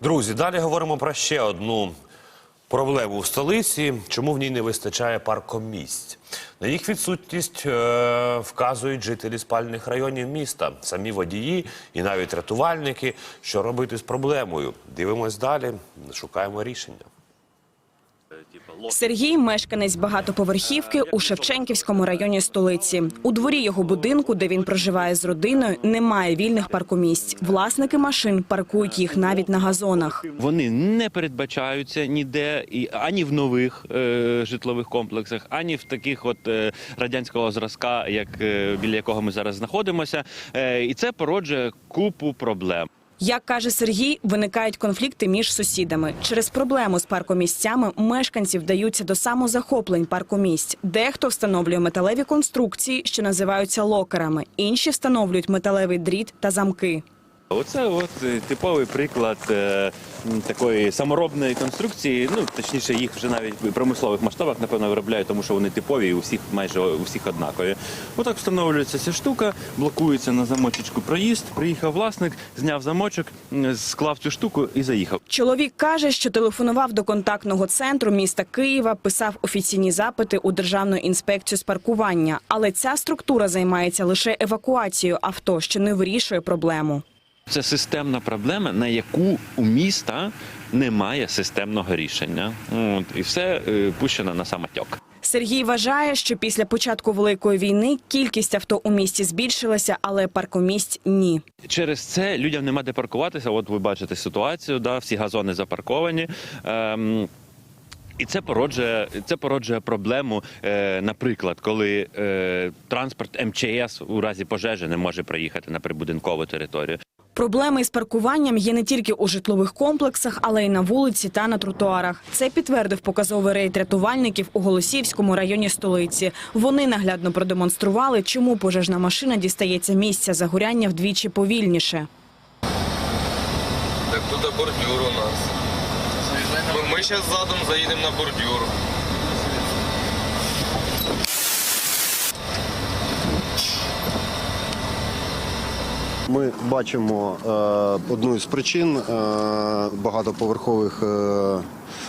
Друзі, далі говоримо про ще одну проблему в столиці. Чому в ній не вистачає паркомісць? На їх відсутність е, вказують жителі спальних районів міста, самі водії і навіть рятувальники. Що робити з проблемою? Дивимось далі, шукаємо рішення. Сергій – мешканець багатоповерхівки у Шевченківському районі столиці. У дворі його будинку, де він проживає з родиною, немає вільних паркомісць. Власники машин паркують їх навіть на газонах. Вони не передбачаються ніде ані в нових е, житлових комплексах, ані в таких от е, радянського зразка, як е, біля якого ми зараз знаходимося. І це породжує купу проблем. Як каже Сергій, виникають конфлікти між сусідами. Через проблему з паркомісцями мешканці вдаються до самозахоплень паркомісць. Дехто встановлює металеві конструкції, що називаються локерами. Інші встановлюють металевий дріт та замки. Оце от е, типовий приклад е, такої саморобної конструкції. Ну точніше, їх вже навіть в промислових масштабах напевно виробляють, тому що вони типові і у всіх майже у всіх однакові. Отак встановлюється ця штука, блокується на замочечку проїзд. Приїхав власник, зняв замочок, склав цю штуку і заїхав. Чоловік каже, що телефонував до контактного центру міста Києва, писав офіційні запити у Державну інспекцію з паркування. Але ця структура займається лише евакуацією авто, що не вирішує проблему. Це системна проблема, на яку у міста немає системного рішення. От, і все е, пущено на самотьок. Сергій вважає, що після початку великої війни кількість авто у місті збільшилася, але паркомісць ні. Через це людям нема де паркуватися. От ви бачите ситуацію, да, всі газони запарковані. Ем, і це породжує, це породжує проблему, е, наприклад, коли е, транспорт МЧС у разі пожежі не може приїхати на прибудинкову територію. Проблеми із паркуванням є не тільки у житлових комплексах, але й на вулиці та на тротуарах. Це підтвердив показовий рейд рятувальників у Голосіївському районі столиці. Вони наглядно продемонстрували, чому пожежна машина дістається місця загоряння вдвічі повільніше. Так тут бордюр у нас. Ми зараз задом заїдемо на бордюр. Ми бачимо е, одну із причин е, багатоповерхових е,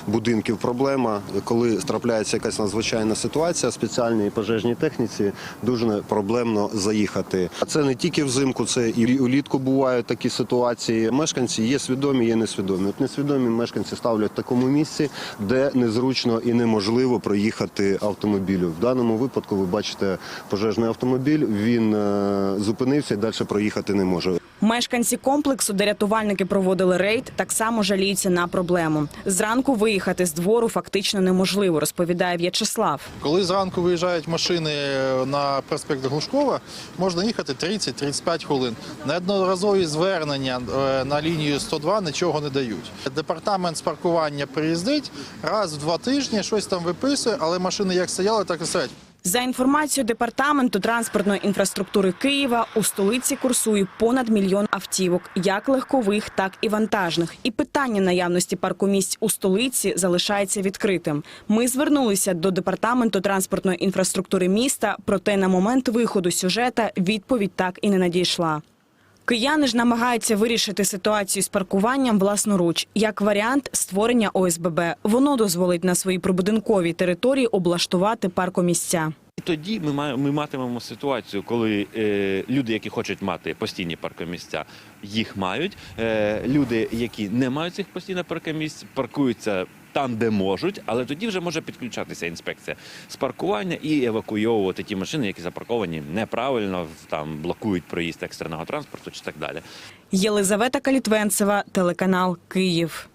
будинків. Проблема, коли трапляється якась надзвичайна ситуація, спеціальній пожежній техніці дуже проблемно заїхати. А це не тільки взимку, це і улітку бувають такі ситуації. Мешканці є свідомі, є несвідомі. От несвідомі мешканці ставлять в такому місці, де незручно і неможливо проїхати автомобілю. В даному випадку ви бачите пожежний автомобіль. Він е, зупинився і далі проїхати не може. Мешканці комплексу, де рятувальники проводили рейд, так само жаліються на проблему. Зранку виїхати з двору фактично неможливо, розповідає В'ячеслав. Коли зранку виїжджають машини на проспект Глушкова, можна їхати 30-35 хвилин. Неодноразові звернення е, на лінію 102 нічого не дають. Департамент з паркування приїздить раз в два тижні, щось там виписує, але машини як стояли, так і стоять. За інформацією департаменту транспортної інфраструктури Києва, у столиці курсує понад мільйон автівок, як легкових, так і вантажних. І питання наявності паркомісць у столиці залишається відкритим. Ми звернулися до департаменту транспортної інфраструктури міста, проте на момент виходу сюжета відповідь так і не надійшла. Кияни ж намагаються вирішити ситуацію з паркуванням власноруч. Як варіант створення ОСББ. Воно дозволить на своїй прибудинковій території облаштувати паркомісця. Тоді ми маємо ми матимемо ситуацію, коли е, люди, які хочуть мати постійні паркомісця, їх мають. Е, люди, які не мають цих постійних паркомісць, паркуються там, де можуть, але тоді вже може підключатися інспекція з паркування і евакуйовувати ті машини, які запарковані неправильно, там блокують проїзд екстреного транспорту чи так далі. Єлизавета Калітвенцева, телеканал Київ.